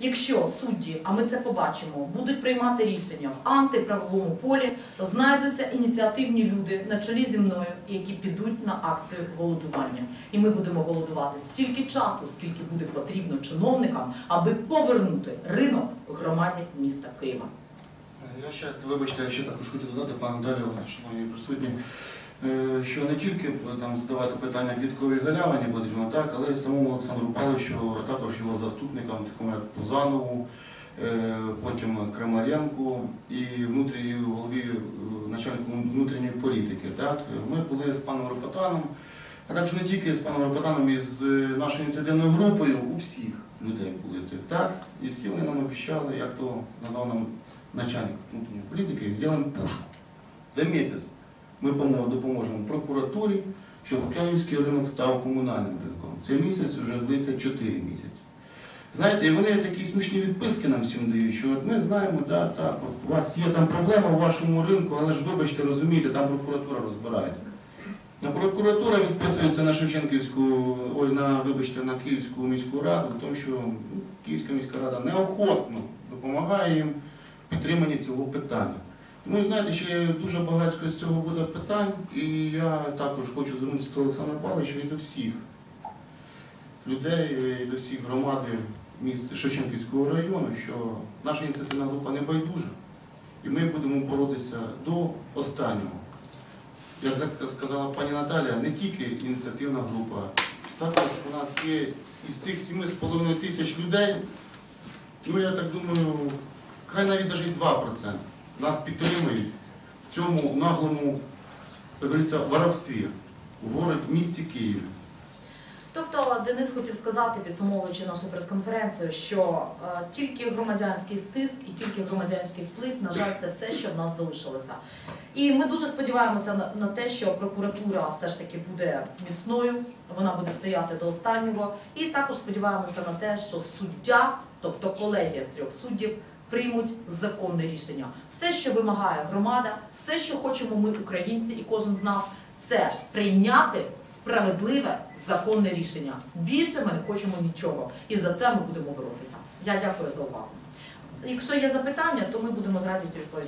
Якщо судді, а ми це побачимо, будуть приймати рішення в антиправовому полі, знайдуться ініціативні люди на чолі зі мною, які підуть на акцію голодування. І ми будемо голодувати стільки часу, скільки буде потрібно чиновникам, аби повернути ринок громаді міста Києва. Я ще, вибачте, я ще також хотів додати, пане Даліо, шановні присутні, що не тільки там задавати питання Квітковій Галявині потрібно, так, але й самому Олександру Павловичу, а також його заступникам, такому як Пузанову, е, потім Крамаренку і внутрішній голові, е, начальнику внутрішньої політики. Так. Ми були з паном Ропотаном, а також не тільки з паном Ропотаном, і з нашою ініціативною групою, у всіх людей були цих, так, і всі вони нам обіцяли, як то назвав нам начальник внутренней політики, сделаем пушку. За місяць ми допоможемо прокуратурі, щоб Київський ринок став комунальним ринком. Цей місяць вже длиться 4 місяці. Знаєте, і вони такі смішні відписки нам всім дають, що от ми знаємо, да, так, от у вас є там проблема у вашому ринку, але ж вибачте, розумієте, там прокуратура розбирається. На прокуратура відписується на Шевченківську, ой, на, вибачте, на Київську міську раду, тому що ну, Київська міська рада неохотно допомагає їм в підтриманні цього питання. Ну і знаєте, ще дуже багатько з цього буде питань, і я також хочу звернутися до Олександра Павловича і до всіх людей, і до всіх громад міст Шевченківського району, що наша ініціативна група не байдужа, і ми будемо боротися до останнього. Як сказала пані Наталія, не тільки ініціативна група, також у нас є із цих 7,5 тисяч людей, ну я так думаю, хай навіть навіть 2% нас підтримують в цьому наглому, воровстві в городі, місті Києві. Тобто Денис хотів сказати, підсумовуючи нашу прес-конференцію, що е, тільки громадянський тиск і тільки громадянський вплив, на жаль, це все, що в нас залишилося. І ми дуже сподіваємося на, на те, що прокуратура все ж таки буде міцною, вона буде стояти до останнього. І також сподіваємося на те, що суддя, тобто колегія з трьох суддів, приймуть законне рішення. Все, що вимагає громада, все, що хочемо ми, українці, і кожен з нас, це прийняти справедливе законне рішення. Більше ми не хочемо нічого, і за це ми будемо боротися. Я дякую за увагу. Якщо є запитання, то ми будемо з радістю відповідати.